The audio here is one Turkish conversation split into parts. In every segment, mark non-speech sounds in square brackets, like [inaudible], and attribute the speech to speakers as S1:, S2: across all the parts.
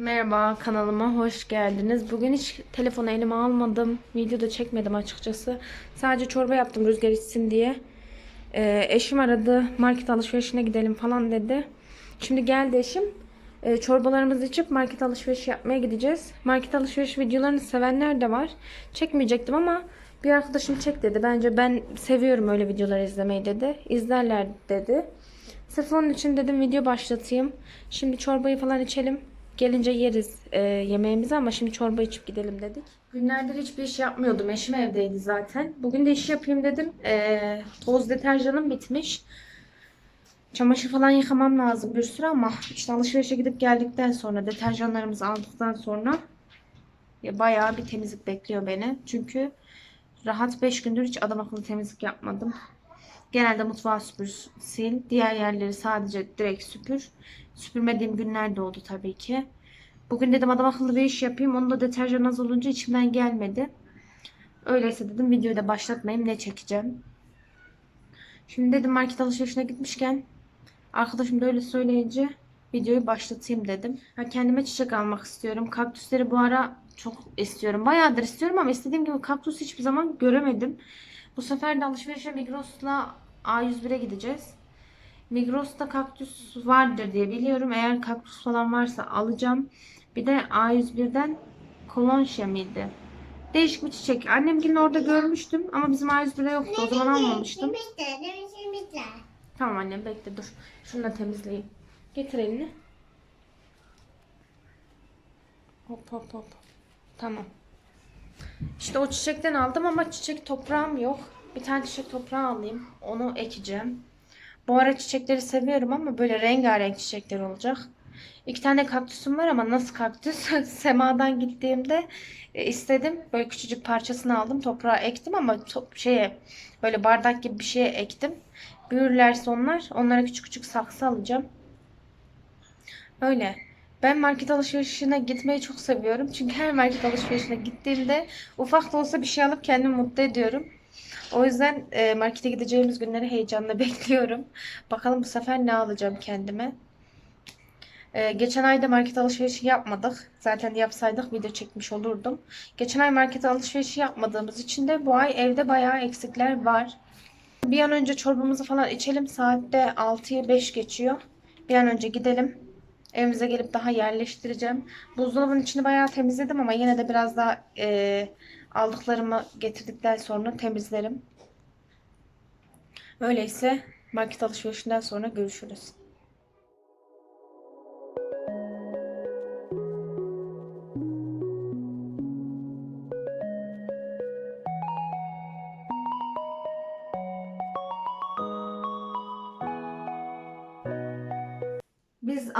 S1: Merhaba kanalıma hoş geldiniz. Bugün hiç telefonu elime almadım. Video da çekmedim açıkçası. Sadece çorba yaptım rüzgar içsin diye. Ee, eşim aradı. Market alışverişine gidelim falan dedi. Şimdi geldi eşim. Ee, çorbalarımızı içip market alışverişi yapmaya gideceğiz. Market alışveriş videolarını sevenler de var. Çekmeyecektim ama bir arkadaşım çek dedi. Bence ben seviyorum öyle videolar izlemeyi dedi. İzlerler dedi. Sırf onun için dedim video başlatayım. Şimdi çorbayı falan içelim. Gelince yeriz e, yemeğimizi ama şimdi çorba içip gidelim dedik. Günlerdir hiçbir iş yapmıyordum. Eşim evdeydi zaten. Bugün de iş yapayım dedim. E, toz deterjanım bitmiş. Çamaşır falan yıkamam lazım bir sürü ama işte alışverişe gidip geldikten sonra deterjanlarımızı aldıktan sonra ya bayağı bir temizlik bekliyor beni. Çünkü rahat 5 gündür hiç adam akıllı temizlik yapmadım. Genelde mutfağı süpür, sil. Diğer yerleri sadece direkt süpür. Süpürmediğim günler de oldu tabii ki. Bugün dedim adam akıllı bir iş yapayım. Onu da deterjan az olunca içimden gelmedi. Öyleyse dedim videoyu da başlatmayayım. Ne çekeceğim. Şimdi dedim market alışverişine gitmişken arkadaşım da öyle söyleyince videoyu başlatayım dedim. Ha, kendime çiçek almak istiyorum. Kaktüsleri bu ara çok istiyorum. Bayağıdır istiyorum ama istediğim gibi kaktüs hiçbir zaman göremedim. Bu sefer de alışverişe Migros'la A101'e gideceğiz. Migros'ta kaktüs vardır diye biliyorum. Eğer kaktüs falan varsa alacağım. Bir de A101'den kolonşya mıydı? Değişik bir çiçek. Annemgilin orada görmüştüm ama bizim A101'de yoktu. O zaman almamıştım. Tamam annem bekle dur. Şunu da temizleyeyim. Getir elini. Hop hop hop. Tamam. İşte o çiçekten aldım ama çiçek toprağım yok. Bir tane çiçek toprağı alayım. Onu ekeceğim. Bu ara çiçekleri seviyorum ama böyle rengarenk çiçekler olacak. İki tane kaktüsüm var ama nasıl kaktüs? [laughs] Semadan gittiğimde e, istedim. Böyle küçücük parçasını aldım. Toprağa ektim ama top, şeye böyle bardak gibi bir şeye ektim. Büyürlerse onlar. Onlara küçük küçük saksı alacağım. Öyle. Ben market alışverişine gitmeyi çok seviyorum. Çünkü her market alışverişine gittiğimde ufak da olsa bir şey alıp kendimi mutlu ediyorum. O yüzden e, markete gideceğimiz günleri heyecanla [laughs] bekliyorum. Bakalım bu sefer ne alacağım kendime. E, geçen ayda market alışverişi yapmadık. Zaten yapsaydık video çekmiş olurdum. Geçen ay market alışverişi yapmadığımız için de bu ay evde bayağı eksikler var. Bir an önce çorbamızı falan içelim. Saatte 6'ya 5 geçiyor. Bir an önce gidelim. Evimize gelip daha yerleştireceğim. Buzdolabının içini bayağı temizledim ama yine de biraz daha e, aldıklarımı getirdikten sonra temizlerim. Öyleyse market alışverişinden sonra görüşürüz.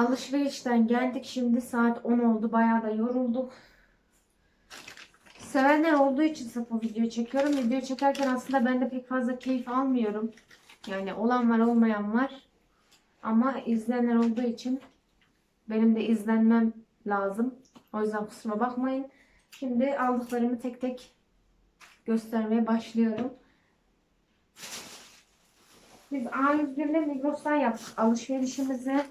S1: Alışverişten geldik. Şimdi saat 10 oldu. Bayağı da yorulduk. Sevenler olduğu için sırf bu videoyu çekiyorum. Video çekerken aslında ben de pek fazla keyif almıyorum. Yani olan var olmayan var. Ama izleyenler olduğu için benim de izlenmem lazım. O yüzden kusuruma bakmayın. Şimdi aldıklarımı tek tek göstermeye başlıyorum. Biz A101'le Migros'tan yaptık alışverişimizi.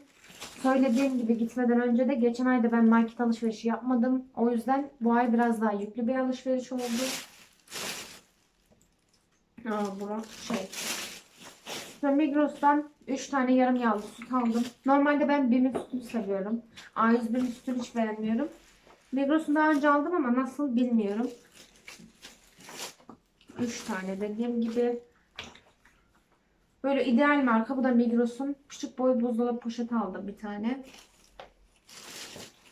S1: Söylediğim gibi gitmeden önce de geçen ayda ben market alışverişi yapmadım. O yüzden bu ay biraz daha yüklü bir alışveriş oldu. Aa, bu şey. Ve Migros'tan 3 tane yarım yağlı süt aldım. Normalde ben Bim'in sütünü seviyorum. A101'in sütünü hiç beğenmiyorum. Migros'un daha önce aldım ama nasıl bilmiyorum. 3 tane dediğim gibi. Böyle ideal marka. Bu da Migros'un. Küçük boy buzdolabı poşeti aldım bir tane.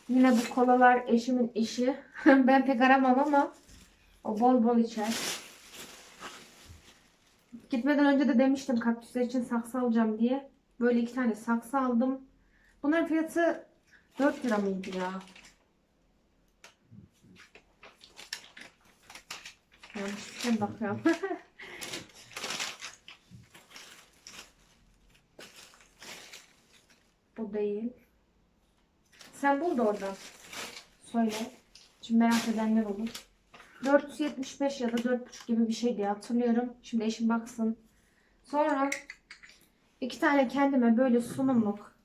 S1: Yine bu kolalar eşimin işi. [laughs] ben pek aramam ama o bol bol içer. Gitmeden önce de demiştim kaktüsler için saksı alacağım diye. Böyle iki tane saksı aldım. Bunların fiyatı 4 lira mıydı ya? Yanlış bir şey bakıyorum. [laughs] Bu değil. Sen bul da oradan. Söyle. Şimdi merak edenler olur. 475 ya da 4,5 gibi bir şey diye hatırlıyorum. Şimdi eşim baksın. Sonra iki tane kendime böyle sunumluk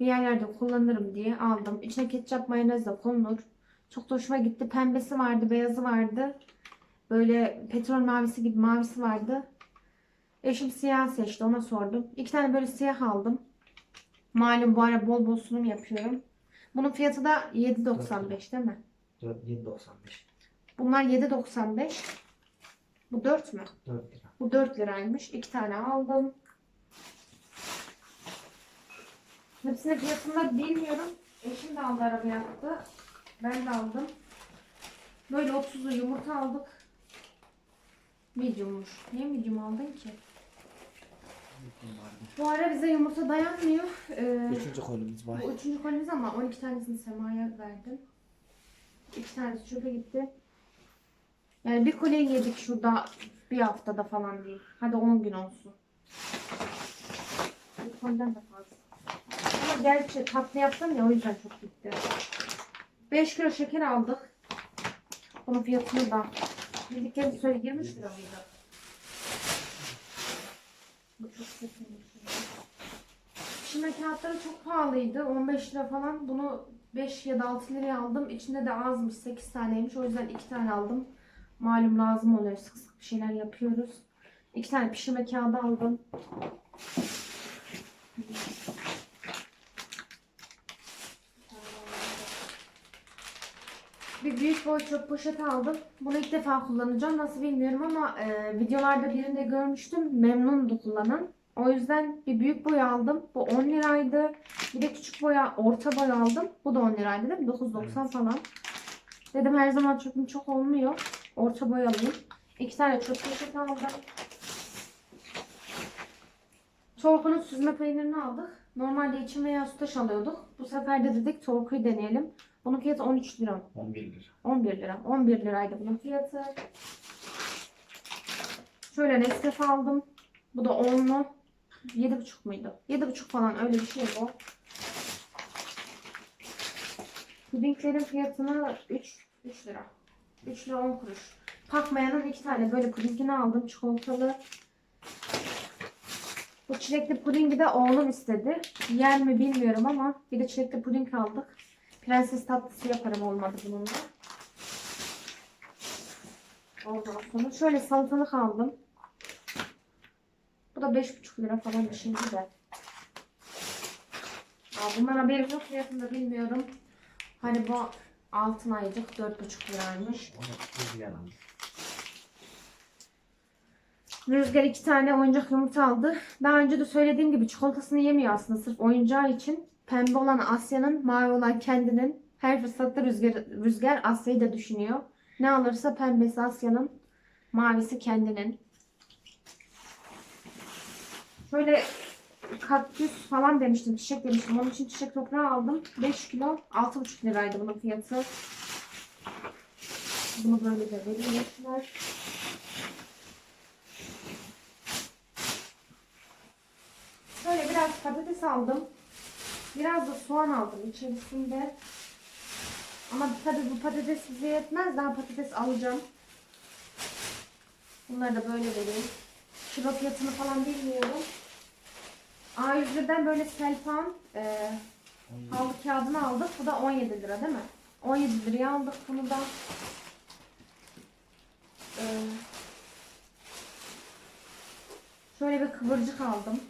S1: Bir yerlerde kullanırım diye aldım. İçine ketçap mayonez de konulur. Çok da hoşuma gitti. Pembesi vardı, beyazı vardı. Böyle petrol mavisi gibi mavisi vardı. Eşim siyah seçti. Ona sordum. İki tane böyle siyah aldım. Malum bu ara bol bol sunum yapıyorum. Bunun fiyatı da 7.95 değil mi?
S2: 7.95.
S1: Bunlar 7.95. Bu 4 mü?
S2: 4 lira.
S1: Bu 4 liraymış. İki tane aldım. Hepsinin fiyatını da bilmiyorum. Eşim de aldı araba yaptı. Ben de aldım. Böyle 30'lu yumurta aldık. Medium'muş. Niye medium aldın ki? Bu ara bize yumurta dayanmıyor. Ee,
S2: Üçüncü kolumuz var.
S1: bu üçüncü kolimiz ama 12 tanesini Sema'ya verdim. İki tanesi çöpe gitti. Yani bir koleyi yedik şurada bir haftada falan değil. Hadi 10 gün olsun. Bir koliden de fazla. Ama gerçi tatlı yaptım ya o yüzden çok gitti. 5 kilo şeker aldık. Bunun fiyatını da bildiklerini söyle 23 lira mıydı? Pişirme kağıtları çok pahalıydı. 15 lira falan. Bunu 5 ya da 6 liraya aldım. İçinde de azmış. 8 taneymiş. O yüzden 2 tane aldım. Malum lazım oluyor. Sık sık bir şeyler yapıyoruz. 2 tane pişirme kağıdı aldım. Bir büyük boy çöp poşeti aldım. Bunu ilk defa kullanacağım. Nasıl bilmiyorum ama e, videolarda birinde görmüştüm. Memnundu kullanan. O yüzden bir büyük boy aldım. Bu 10 liraydı. Bir de küçük boya, orta boy aldım. Bu da 10 liraydı değil mi? 9.90 falan. Dedim her zaman çöpüm çok olmuyor. Orta boy alayım. İki tane çöp poşeti aldım. Torku'nun süzme peynirini aldık. Normalde içim veya sütaş alıyorduk. Bu sefer de dedik Torku'yu deneyelim. Bunun fiyatı 13 lira.
S2: 11 lira.
S1: 11 lira. 11 liraydı bunun fiyatı. Şöyle Nescafe aldım. Bu da 10'lu. 7,5 muydu? 7,5 falan öyle bir şey bu. Pudinglerin fiyatını 3, 3 lira. 3 lira 10 kuruş. Pakmayanın iki tane böyle pudingini aldım. Çikolatalı. Bu çilekli pudingi de oğlum istedi. Yer mi bilmiyorum ama bir de çilekli puding aldık. Prenses tatlısı yaparım olmadı bununla. Ondan sonra şöyle salatalık aldım. Bu da 5,5 lira falan bir şeydi de. Aa, bundan haberim yok fiyatını da bilmiyorum. Hani bu altın ayıcık 4,5 liraymış. Rüzgar iki tane oyuncak yumurta aldı. Daha önce de söylediğim gibi çikolatasını yemiyor aslında sırf oyuncağı için. Pembe olan Asya'nın, mavi olan kendinin. Her fırsatta Rüzgar, Rüzgar Asya'yı da düşünüyor. Ne alırsa pembesi Asya'nın, mavisi kendinin. Şöyle kaktüs falan demiştim, çiçek demiştim. Onun için çiçek toprağı aldım. 5 kilo, 6,5 liraydı bunun fiyatı. Bunu böyle de veriyorlar. Şöyle biraz patates aldım. Biraz da soğan aldım içerisinde. Ama tabii bu patates bize yetmez. Daha patates alacağım. Bunları da böyle vereyim. Kilo fiyatını falan bilmiyorum. A101'den böyle selpan e, havlu kağıdını aldık. Bu da 17 lira değil mi? 17 liraya aldık bunu da. E, şöyle bir kıvırcık aldım.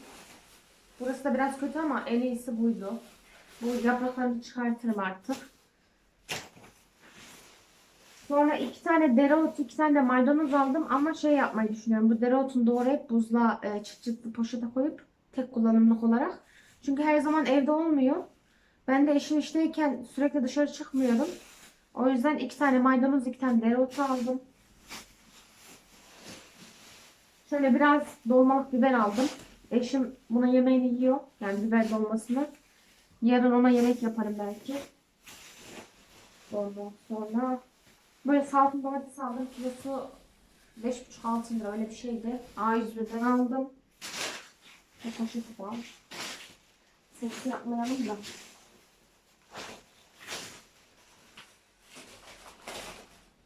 S1: Burası da biraz kötü ama en iyisi buydu. Bu yapraklarını çıkartırım artık. Sonra iki tane dereotu, iki tane de maydanoz aldım ama şey yapmayı düşünüyorum. Bu dereotunu doğrayıp buzla e, çıt çıtlı poşete koyup tek kullanımlık olarak. Çünkü her zaman evde olmuyor. Ben de eşim işteyken sürekli dışarı çıkmıyorum. O yüzden iki tane maydanoz, iki tane dereotu aldım. Şöyle biraz dolmalık biber aldım. Eşim buna yemeğini yiyor. Yani biber dolmasını. Yarın ona yemek yaparım belki. Ondan sonra böyle salkım domates aldım. Kilosu 5,5-6 lira öyle bir şeydi. A101'den aldım. Ve poşeti var. Sesi yapmayalım da.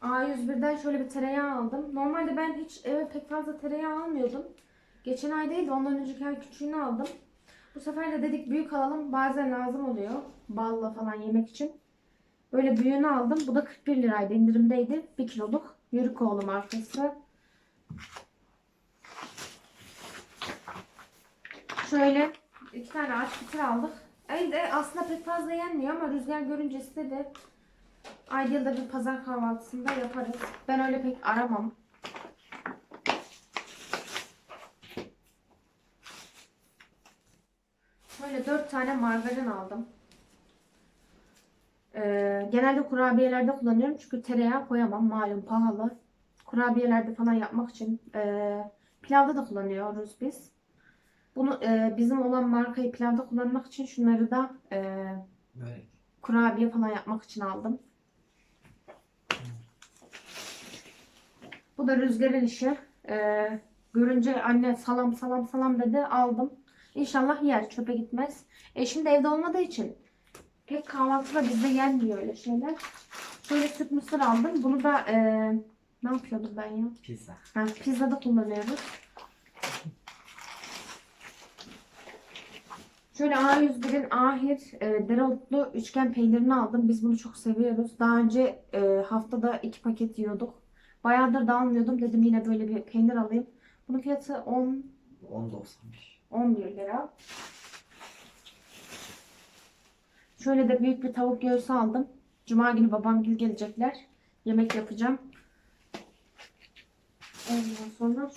S1: A101'den şöyle bir tereyağı aldım. Normalde ben hiç eve pek fazla tereyağı almıyordum. Geçen ay değil de ondan önceki ay küçüğünü aldım. Bu sefer de dedik büyük alalım. Bazen lazım oluyor. Balla falan yemek için. Böyle büyüğünü aldım. Bu da 41 liraydı. indirimdeydi. 1 kiloluk. Yörükoğlu markası. Şöyle iki tane aç bitir aldık. Evde aslında pek fazla yenmiyor ama rüzgar görünce istedi. Ayda bir pazar kahvaltısında yaparız. Ben öyle pek aramam. Böyle dört tane margarin aldım. Ee, genelde kurabiyelerde kullanıyorum çünkü tereyağı koyamam malum pahalı. Kurabiyelerde falan yapmak için ee, pilavda da kullanıyoruz biz. Bunu ee, bizim olan markayı pilavda kullanmak için şunları da ee,
S2: Böyle.
S1: kurabiye falan yapmak için aldım. Bu da rüzgarın işi. Ee, görünce anne salam salam salam dedi aldım. İnşallah yer çöpe gitmez. Eşim de evde olmadığı için pek kahvaltıda bizde yenmiyor öyle şeyler. Şöyle süt mısır aldım. Bunu da ee, ne yapıyordum ben ya?
S2: Pizza.
S1: Ha, pizzada kullanıyoruz. Şöyle A101'in Ahir e, dereotlu üçgen peynirini aldım. Biz bunu çok seviyoruz. Daha önce e, haftada iki paket yiyorduk. Bayağıdır da almıyordum. Dedim yine böyle bir peynir alayım. Bunun fiyatı 10
S2: 10.95.
S1: 11 lira. Şöyle de büyük bir tavuk göğsü aldım. Cuma günü babam gel gelecekler. Yemek yapacağım. Ondan sonra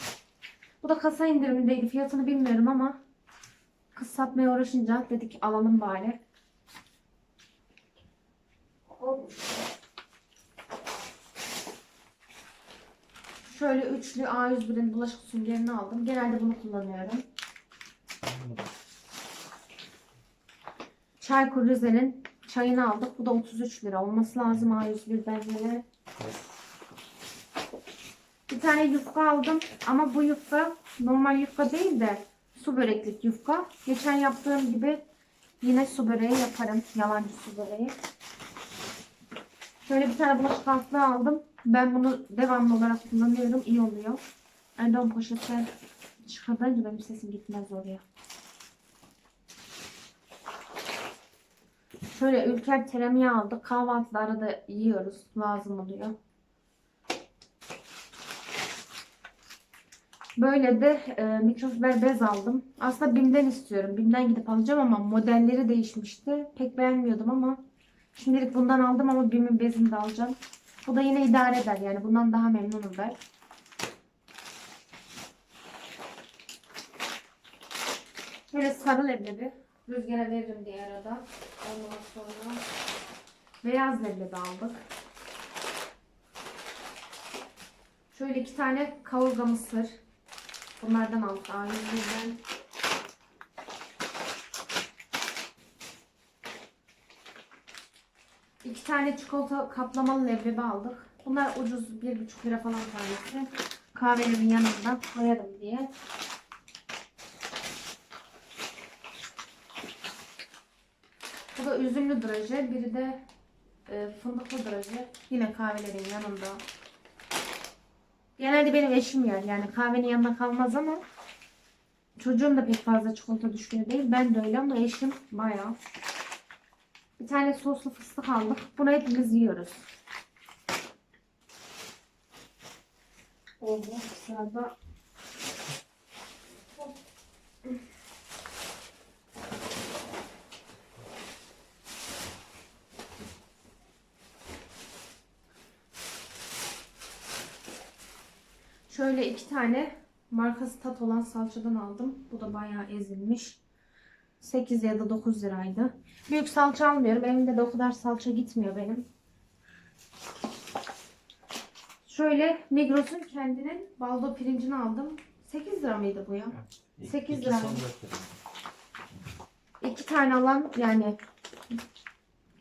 S1: bu da kasa indirimindeydi. Fiyatını bilmiyorum ama kız satmaya uğraşınca dedik alalım bari. Şöyle üçlü A101'in bulaşık süngerini aldım. Genelde bunu kullanıyorum. Çaykur Rize'nin çayını aldık. Bu da 33 lira olması lazım A101'den yine. Bir tane yufka aldım ama bu yufka normal yufka değil de su böreklik yufka. Geçen yaptığım gibi yine su böreği yaparım. Yalancı su böreği. Şöyle bir tane bulaşık altlığı aldım. Ben bunu devamlı olarak kullanıyorum. İyi oluyor. Erdoğan poşete çıkartınca benim sesim gitmez oraya. Şöyle ülker teremiye aldık. Kahvaltıda arada yiyoruz. Lazım oluyor. Böyle de e, mikrofiber bez aldım. Aslında BİM'den istiyorum. BİM'den gidip alacağım ama modelleri değişmişti. Pek beğenmiyordum ama şimdilik bundan aldım ama BİM'in bezini de alacağım. Bu da yine idare eder yani. Bundan daha memnunum ben. Böyle sarı leblebi. Rüzgara veririm diye arada. Ondan sonra beyaz leblebi aldık. Şöyle iki tane kavurga mısır. Bunlardan aldık A101'den. İki tane çikolata kaplamalı leblebi aldık. Bunlar ucuz bir buçuk lira falan tanesi. Kahvelerin yanında koyarım diye. Bu da üzümlü draje. Biri de e, fındıklı draje. Yine kahvelerin yanında. Genelde benim eşim yer. Yani kahvenin yanında kalmaz ama çocuğum da pek fazla çikolata düşkünü değil. Ben de öyle ama eşim bayağı. Bir tane soslu fıstık aldık. Bunu hepimiz yiyoruz. Oldu. Sırada Şöyle iki tane markası tat olan salçadan aldım. Bu da bayağı ezilmiş. 8 ya da 9 liraydı. Büyük salça almıyorum. Evimde de o kadar salça gitmiyor benim. Şöyle Migros'un kendinin baldo pirincini aldım. 8 lira mıydı bu ya?
S2: İki-
S1: 8
S2: iki
S1: lira. İki tane alan yani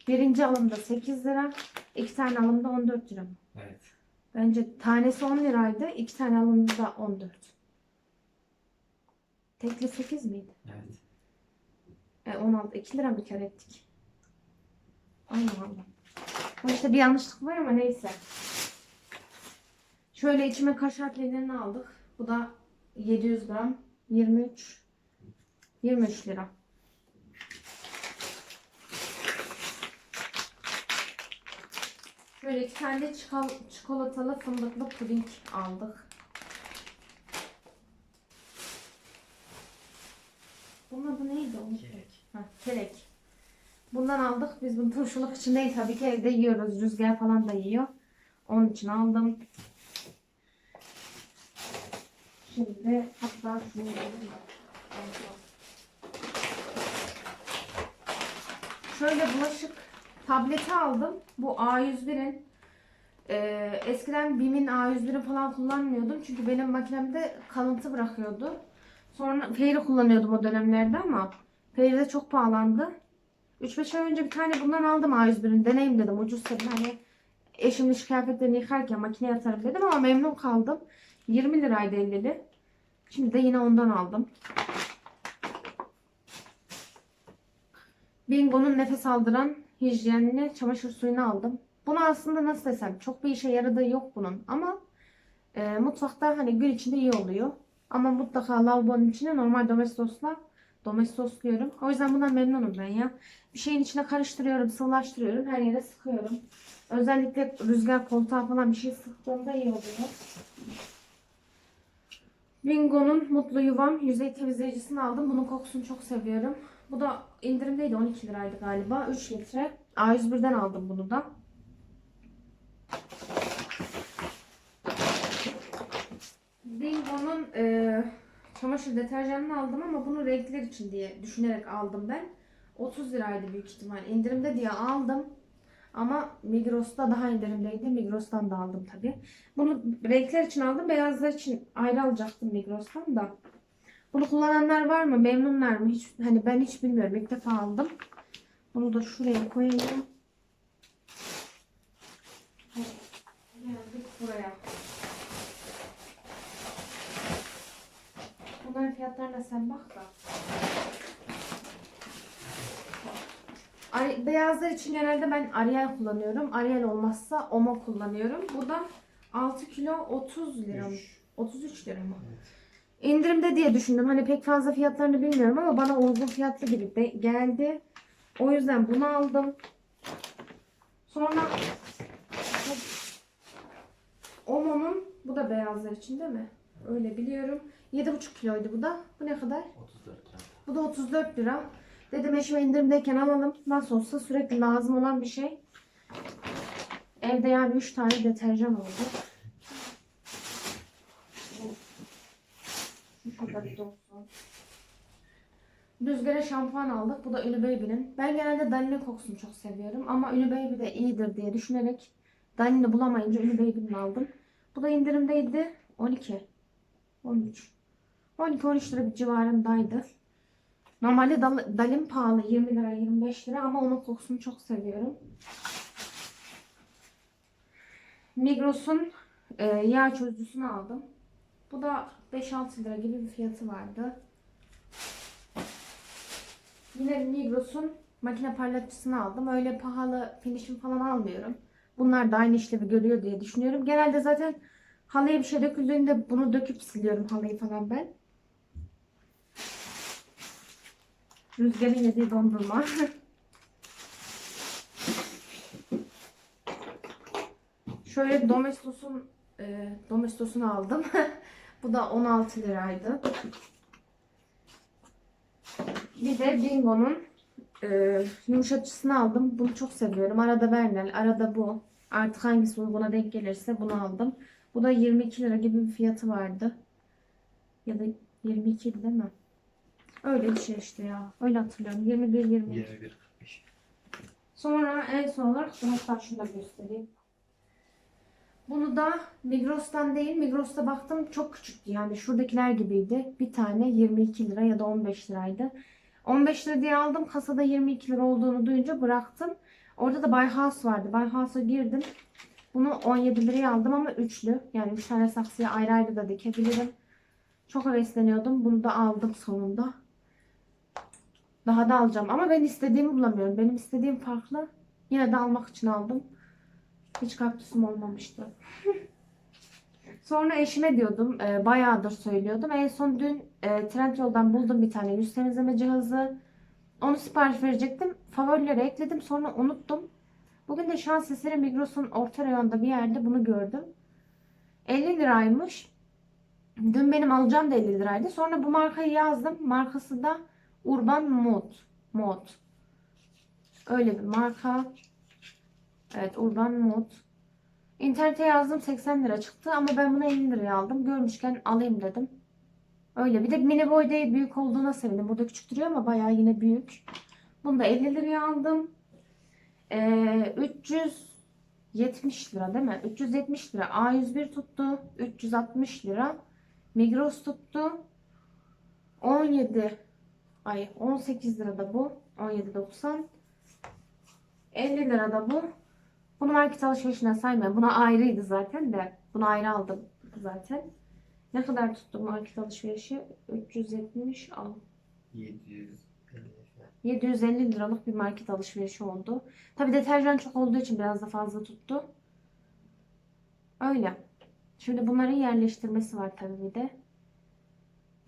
S1: birinci alımda 8 lira. iki tane alımda 14 lira?
S2: Evet.
S1: Bence tanesi 10 liraydı. iki tane alımda 14. Tekli 8 miydi?
S2: Evet.
S1: E, 16. 2 lira mı kar ettik? Allah Allah. Bu işte bir yanlışlık var ama neyse. Şöyle içime kaşar peynirini aldık. Bu da 700 gram. 23. 23 lira. Böyle iki tane çikol- çikolatalı fındıklı puding aldık. Bunun adı neydi? Onu
S2: Kelek.
S1: Ha, kelek. Bundan aldık. Biz bunu turşuluk için değil tabii ki evde yiyoruz. Rüzgar falan da yiyor. Onun için aldım. Şimdi hatta şunu. Şöyle bulaşık tableti aldım. Bu A101'in e, eskiden BİM'in A101'i falan kullanmıyordum. Çünkü benim makinemde kalıntı bırakıyordu. Sonra Fairy kullanıyordum o dönemlerde ama Fairy de çok pahalandı. 3-5 ay önce bir tane bundan aldım A101'in. Deneyim dedim. Ucuz dedim. Hani eşimin iş kıyafetlerini yıkarken makineye atarım dedim ama memnun kaldım. 20 liraydı 50'li. Şimdi de yine ondan aldım. Bingo'nun nefes aldıran hijyenli çamaşır suyunu aldım. Bunu aslında nasıl desem çok bir işe yaradığı yok bunun ama e, mutfakta hani gün içinde iyi oluyor. Ama mutlaka lavabonun içine normal domestosla domestosluyorum. O yüzden bundan memnunum ben ya. Bir şeyin içine karıştırıyorum, sıvılaştırıyorum, her yere sıkıyorum. Özellikle rüzgar koltuğa falan bir şey sıktığımda iyi oluyor. Bingo'nun Mutlu Yuvam yüzey temizleyicisini aldım. Bunun kokusunu çok seviyorum. Bu da indirimdeydi 12 liraydı galiba. 3 litre. A101'den aldım bunu da. Bingo'nun e, çamaşır deterjanını aldım ama bunu renkler için diye düşünerek aldım ben. 30 liraydı büyük ihtimal. İndirimde diye aldım. Ama Migros'ta daha indirimdeydi. Migros'tan da aldım tabi. Bunu renkler için aldım. Beyazlar için ayrı alacaktım Migros'tan da. Bunu kullananlar var mı? Memnunlar mı? Hiç, hani ben hiç bilmiyorum. İlk defa aldım. Bunu da şuraya koyayım. Geldik buraya. Bunların fiyatlarına sen bak da. Ari- Beyazlar için genelde ben Ariel kullanıyorum. Ariel olmazsa Omo kullanıyorum. Bu da 6 kilo 30 lira mı? 33 lira mı?
S2: Evet.
S1: İndirimde diye düşündüm. Hani pek fazla fiyatlarını bilmiyorum ama bana uygun fiyatlı gibi de geldi. O yüzden bunu aldım. Sonra Omo'nun bu da beyazlar için değil mi? Öyle biliyorum. 7,5 kiloydu bu da. Bu ne kadar?
S2: 34 lira.
S1: Bu da 34 lira. Dedim eşime indirimdeyken alalım. Nasıl olsa sürekli lazım olan bir şey. Evde yani 3 tane deterjan oldu. Da olsun. Rüzgara şampuan aldık. Bu da Ünlü Baby'nin. Ben genelde Dani'nin kokusunu çok seviyorum. Ama Ünlü Baby de iyidir diye düşünerek Dani'ni bulamayınca Ünlü Baby'nin aldım. Bu da indirimdeydi. 12. 13. 12-13 lira bir civarındaydı. Normalde dal, dalim pahalı 20 lira 25 lira ama onun kokusunu çok seviyorum. Migros'un e, yağ çözücüsünü aldım. Bu da 5-6 lira gibi bir fiyatı vardı. Yine Migros'un makine parlatıcısını aldım. Öyle pahalı finishim falan almıyorum. Bunlar da aynı işlevi görüyor diye düşünüyorum. Genelde zaten halıya bir şey döküldüğünde bunu döküp siliyorum halıyı falan ben. Rüzgarın yediği dondurma. [laughs] Şöyle Domestos'un e, Domestos'unu aldım. [laughs] Bu da 16 liraydı. Bir de Bingo'nun e, yumuşatıcısını aldım. Bunu çok seviyorum. Arada Vernel, arada bu. Artık hangisi uyguna denk gelirse bunu aldım. Bu da 22 lira gibi bir fiyatı vardı. Ya da 22 idi değil mi? Öyle bir şey işte ya. Öyle hatırlıyorum. 21 22.
S2: 21 45.
S1: Sonra en son olarak hatta şunu da göstereyim. Bunu da Migros'tan değil, Migros'ta baktım çok küçüktü yani şuradakiler gibiydi. Bir tane 22 lira ya da 15 liraydı. 15 lira diye aldım. Kasada 22 lira olduğunu duyunca bıraktım. Orada da Bauhaus vardı. Bauhaus'a girdim. Bunu 17 liraya aldım ama üçlü. Yani 3 tane saksıya ayrı ayrı da dikebilirim. Çok hevesleniyordum. Bunu da aldım sonunda. Daha da alacağım. Ama ben istediğimi bulamıyorum. Benim istediğim farklı. Yine de almak için aldım. Hiç kaktüsüm olmamıştı. Sonra eşime diyordum. E, bayağıdır söylüyordum. En son dün e, Trendyol'dan buldum bir tane yüz temizleme cihazı. Onu sipariş verecektim. Favorilere ekledim. Sonra unuttum. Bugün de şans eseri Migros'un orta reyonda bir yerde bunu gördüm. 50 liraymış. Dün benim alacağım da 50 liraydı. Sonra bu markayı yazdım. Markası da Urban Mod. Mod. Öyle bir marka. Evet Urban Mod. İnternete yazdım 80 lira çıktı ama ben bunu 50 liraya aldım. Görmüşken alayım dedim. Öyle. Bir de mini boy değil büyük olduğuna sevindim. Burada küçük duruyor ama bayağı yine büyük. Bunu da 50 liraya aldım. Ee, 370 lira değil mi? 370 lira. A101 tuttu. 360 lira. Migros tuttu. 17 ay 18 lira da bu. 17.90. 50 lira da bu. Bunu market alışverişine saymayın. Buna ayrıydı zaten de. Bunu ayrı aldım zaten. Ne kadar tuttu market alışverişi? 370 al.
S2: 750 falan.
S1: 750 liralık bir market alışverişi oldu. Tabi deterjan çok olduğu için biraz da fazla tuttu. Öyle. Şimdi bunların yerleştirmesi var tabii bir de.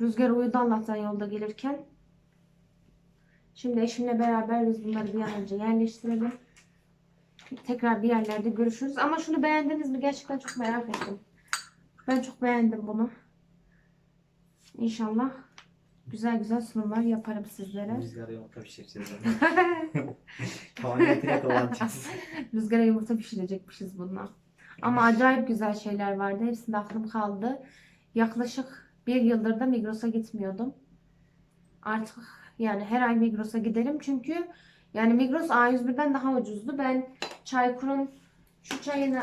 S1: Rüzgar uyudu Allah'tan yolda gelirken. Şimdi eşimle beraber biz bunları bir an önce yerleştirelim. Tekrar bir yerlerde görüşürüz. Ama şunu beğendiniz mi? Gerçekten çok merak ettim. Ben çok beğendim bunu. İnşallah güzel güzel sunumlar yaparım sizlere. [laughs]
S2: Rüzgarı yumurta pişireceğiz. Tavan niyetine kullanacağız.
S1: Rüzgara yumurta pişirecekmişiz bununla. Ama acayip güzel şeyler vardı. Hepsinde aklım kaldı. Yaklaşık bir yıldır da Migros'a gitmiyordum. Artık yani her ay Migros'a giderim. Çünkü yani Migros A101'den daha ucuzdu. Ben Çaykur'un şu çayını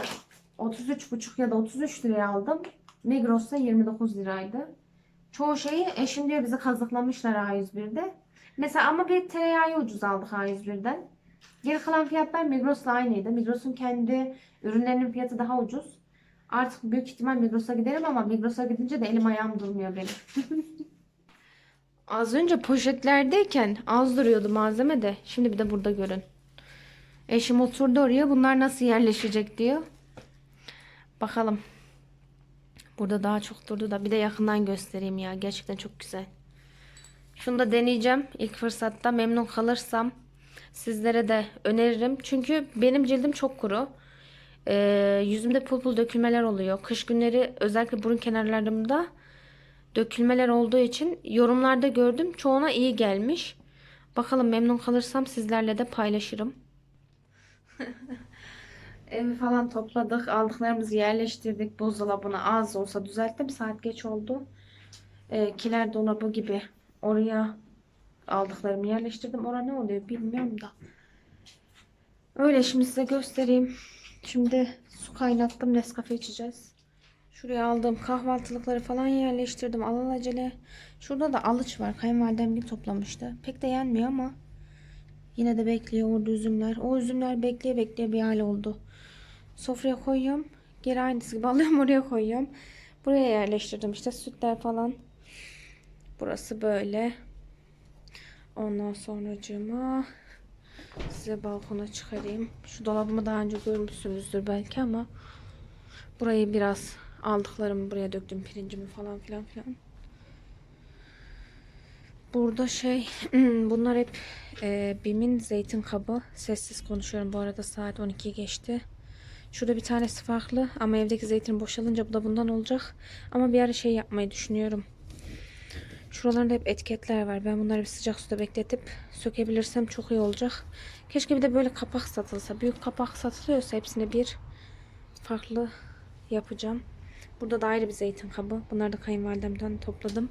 S1: 33,5 ya da 33 liraya aldım. Migros'ta 29 liraydı. Çoğu şeyi eşim diyor bizi kazıklamışlar A101'de. Mesela ama bir tereyağı ucuz aldık A101'den. Geri kalan fiyatlar Migros'la aynıydı. Migros'un kendi ürünlerinin fiyatı daha ucuz. Artık büyük ihtimal Migros'a giderim ama Migros'a gidince de elim ayağım durmuyor benim. [laughs] az önce poşetlerdeyken az duruyordu malzeme de. Şimdi bir de burada görün. Eşim oturdu oraya. Bunlar nasıl yerleşecek diyor. Bakalım. Burada daha çok durdu da bir de yakından göstereyim ya. Gerçekten çok güzel. Şunu da deneyeceğim ilk fırsatta. Memnun kalırsam sizlere de öneririm. Çünkü benim cildim çok kuru. Ee, yüzümde pul pul dökülmeler oluyor. Kış günleri özellikle burun kenarlarımda dökülmeler olduğu için yorumlarda gördüm. Çoğuna iyi gelmiş. Bakalım memnun kalırsam sizlerle de paylaşırım. [laughs] Evi falan topladık. Aldıklarımızı yerleştirdik. Buzdolabını az olsa düzelttim. Saat geç oldu. Ee, kiler dolabı gibi oraya aldıklarımı yerleştirdim. Orada ne oluyor bilmiyorum da. Öyle şimdi size göstereyim. Şimdi su kaynattım. Nescafe içeceğiz. Şuraya aldığım kahvaltılıkları falan yerleştirdim. Alelacele. Şurada da alıç var. Kayınvalidem gibi toplamıştı. Pek de yenmiyor ama yine de bekliyor orada üzümler. O üzümler bekleye bekleye bir hal oldu. Sofraya koyuyorum. Geri aynısı gibi alıyorum [laughs] oraya koyuyorum. Buraya yerleştirdim işte sütler falan. Burası böyle. Ondan sonracığıma size balkona çıkarayım. Şu dolabımı daha önce görmüşsünüzdür belki ama burayı biraz aldıklarımı buraya döktüm pirincimi falan filan filan. Burada şey [clears throat] bunlar hep e, Bim'in zeytin kabı. Sessiz konuşuyorum bu arada saat 12 geçti. Şurada bir tanesi farklı ama evdeki zeytin boşalınca bu da bundan olacak. Ama bir ara şey yapmayı düşünüyorum. Şuralarında hep etiketler var. Ben bunları bir sıcak suda bekletip sökebilirsem çok iyi olacak. Keşke bir de böyle kapak satılsa. Büyük kapak satılıyorsa hepsine bir farklı yapacağım. Burada da ayrı bir zeytin kabı. Bunları da kayınvalidemden topladım.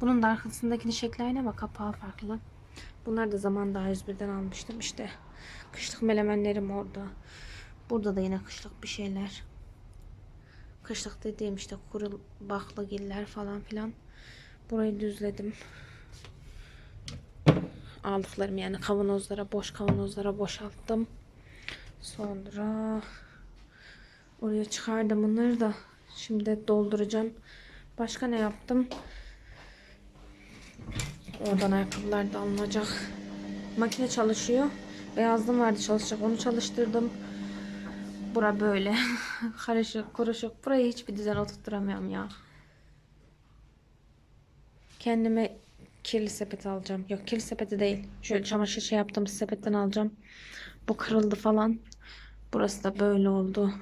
S1: Bunun da arkasındakini şekli aynı ama kapağı farklı. Bunlar da zaman daha 101'den almıştım. İşte kışlık melemenlerim orada. Burada da yine kışlık bir şeyler. Kışlık dediğim işte kuru baklagiller falan filan. Burayı düzledim. Aldıklarım yani kavanozlara, boş kavanozlara boşalttım. Sonra oraya çıkardım bunları da şimdi dolduracağım. Başka ne yaptım? Oradan ayakkabılar da alınacak. Makine çalışıyor. Beyazlığım vardı çalışacak. Onu çalıştırdım. Bura böyle. [laughs] Karışık, kuruşuk. Burayı hiçbir düzen oturtturamıyorum ya. Kendime kirli sepet alacağım. Yok kirli sepeti değil. Şöyle çamaşır şey yaptığım sepetten alacağım. Bu kırıldı falan. Burası da böyle oldu.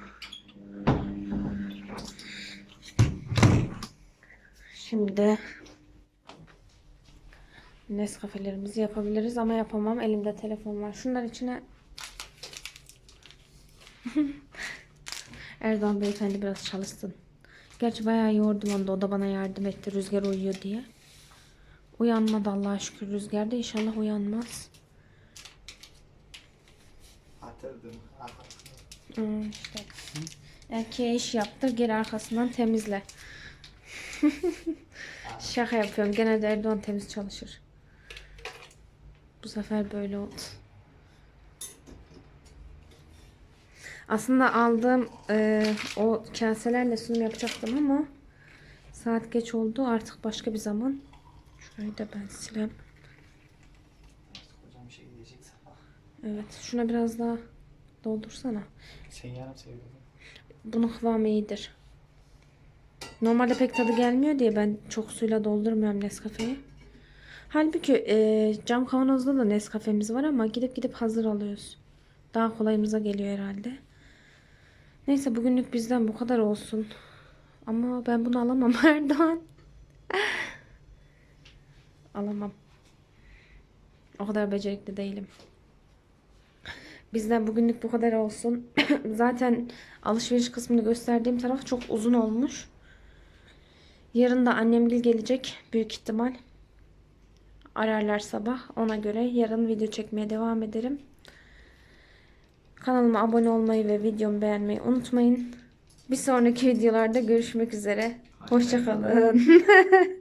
S1: Şimdi Nescafelerimizi yapabiliriz ama yapamam. Elimde telefon var. Şunlar içine [laughs] Erdoğan beyefendi biraz çalışsın. Gerçi bayağı yordum onu da. O da bana yardım etti. Rüzgar uyuyor diye. Uyanmadı Allah'a şükür Rüzgar da inşallah uyanmaz.
S2: Atırdım.
S1: Hmm, işte. Erkeğe iş yaptır geri arkasından temizle. [laughs] Şaka yapıyorum. Genelde Erdoğan temiz çalışır. Bu sefer böyle oldu. Aslında aldığım e, o kaselerle sunum yapacaktım ama saat geç oldu. Artık başka bir zaman. Şurayı da ben
S2: sabah.
S1: Evet. Şuna biraz daha doldursana.
S2: Sen yarım seviyorum.
S1: Bunun kıvamı iyidir. Normalde pek tadı gelmiyor diye ben çok suyla doldurmuyorum Nescafe'yi. Halbuki e, cam kavanozda da Nescafe'miz var ama gidip gidip hazır alıyoruz. Daha kolayımıza geliyor herhalde. Neyse bugünlük bizden bu kadar olsun. Ama ben bunu alamam [laughs] Erdoğan. alamam. O kadar becerikli değilim. Bizden bugünlük bu kadar olsun. [clears throat] Zaten alışveriş kısmını gösterdiğim taraf çok uzun olmuş. Yarın da annemgil gelecek büyük ihtimal. Ararlar sabah. Ona göre yarın video çekmeye devam ederim. Kanalıma abone olmayı ve videomu beğenmeyi unutmayın. Bir sonraki videolarda görüşmek üzere. Hoşçakalın. [laughs]